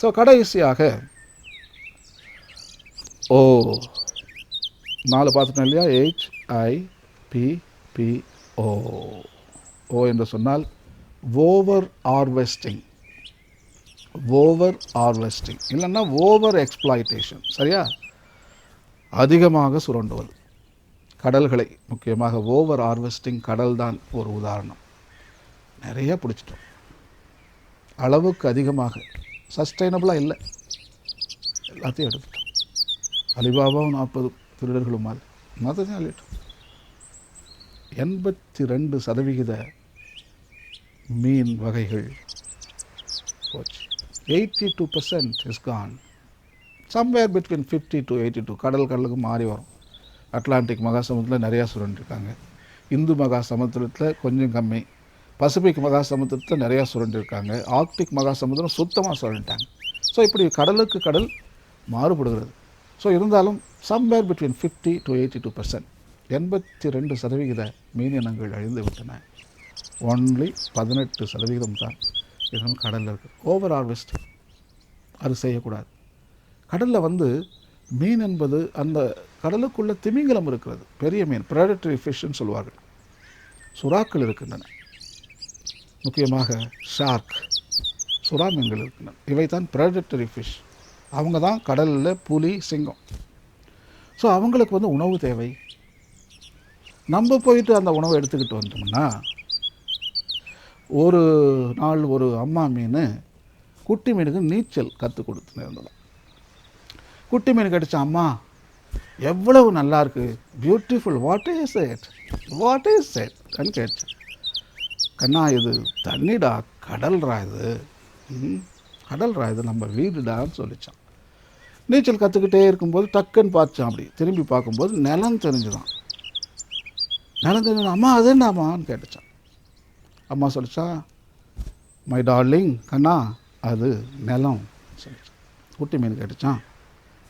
So கடைசியாக ஓ நாலு பார்த்துட்டோம் இல்லையா? H I P P O O என்று சொன்னால் ஓவர் ஹார்வெஸ்டிங் ஓவர் ஹார்வெஸ்டிங் இல்லைன்னா ஓவர் எக்ஸ்ப்ளாய்டேஷன் சரியா? அதிகமாக சுரண்டுவது. கடல்களை முக்கியமாக ஓவர் ஹார்வெஸ்டிங் கடல் தான் ஒரு உதாரணம். நிறைய பிடிச்சிட்டோம். அளவுக்கு அதிகமாக. சஸ்டைனபிளாக இல்லை. எல்லாத்தையும் எடுத்துட்டோம். அலிபாபாவும் நாற்பது திருடர்களும் மாதிரி மொத்தத்தையும் அள்ளிட்டோம் எண்பத்தி ரெண்டு சதவிகித மீன் வகைகள் போச்சு. Eighty two percent is gone somewhere between fifty to eighty two கடல் கடலுக்கு மாறி வரும். அட்லாண்டிக் மகாசமுத்திரத்தில் நிறையா சுரண்டிருக்காங்க இந்து மகா சமுத்திரத்தில் கொஞ்சம் கம்மி. பசிபிக் மகா சமுத்திரத்தை நிறையா சுரண்டிருக்காங்க. ஆர்க்டிக் மகா சமுத்திரம் சுத்தமாக சுரண்டிட்டாங்க. ஸோ இப்படி கடலுக்கு கடல் மாறுபடுகிறது. ஸோ இருந்தாலும் somewhere between fifty to eighty two percent எண்பத்தி ரெண்டு சதவிகித மீன் இனங்கள் அழிந்து விட்டன. ஒன்லி பதினெட்டு சதவிகிதம் தான் இன்னும் கடலில் இருக்குது ஓவர் ஹார்வெஸ்ட் அது செய்யக்கூடாது. கடலில் வந்து மீன் என்பது அந்த கடலுக்குள்ளே திமிங்கலம் இருக்கிறது. பெரிய மீன் ப்ரெடட்டரி ஃபிஷ்ன்னு சொல்லுவார்கள். சுறாக்கள் இருக்கின்றன. முக்கியமாக ஷார்க் சுறா மீன்கள் இருக்கின்றன இவை தான் ப்ரெடட்டரி ஃபிஷ் அவங்க தான் கடலில் புலி சிங்கம். ஸோ அவங்களுக்கு வந்து உணவு தேவை. நம்ம போயிட்டு அந்த உணவை எடுத்துக்கிட்டு வந்தோம்னா ஒரு நாள் ஒரு அம்மா மீன் குட்டி மீனுக்கு நீச்சல் கற்றுக் கொடுத்துன்னு இருந்ததாம் குட்டி மீன் கிடச்ச அம்மா எவ்வளவு நல்லா இருக்குது beautiful what is it what is it கேட்டேன். கண்ணா இது தண்ணிடா கடல்ரா இது. ம், கடல்ரா இது நம்ம வீடுடான்னு சொல்லித்தான் நீச்சல் கற்றுக்கிட்டே இருக்கும்போது டக்குன்னு பார்த்தான் அப்படி. திரும்பி பார்க்கும்போது நிலம் தெரிஞ்சுதான். நிலம் தெரிஞ்சு அம்மா அது என்னம்மான்னு கேட்டுச்சான். அம்மா சொல்லிச்சா மை டார்லிங் கண்ணா அது நிலம். சொல்லிச்சான். குட்டி மீன் கேட்டுச்சான்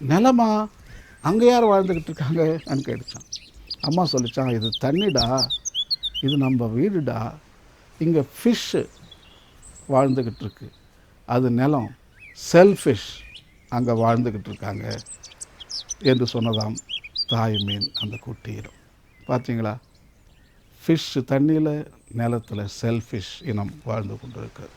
நிலமா? அங்கே யார் வாழ்ந்துக்கிட்டு இருக்காங்கன்னு கேட்டுச்சான். அம்மா சொல்லிச்சான் இது தண்ணிடா இது நம்ம வீடுடா இங்கே ஃபிஷ்ஷு வாழ்ந்துக்கிட்டு இருக்கு அது நிலம் செல்ஃபிஷ் அங்கே வாழ்ந்துக்கிட்டு இருக்காங்க என்று சொன்னதாம் தாய் மீன் அந்த குட்டியிடம். பார்த்தீங்களா ஃபிஷ் தண்ணியில் நிலத்தில் செல்ஃபிஷ் இனம் வாழ்ந்து கொண்டிருக்கிறது.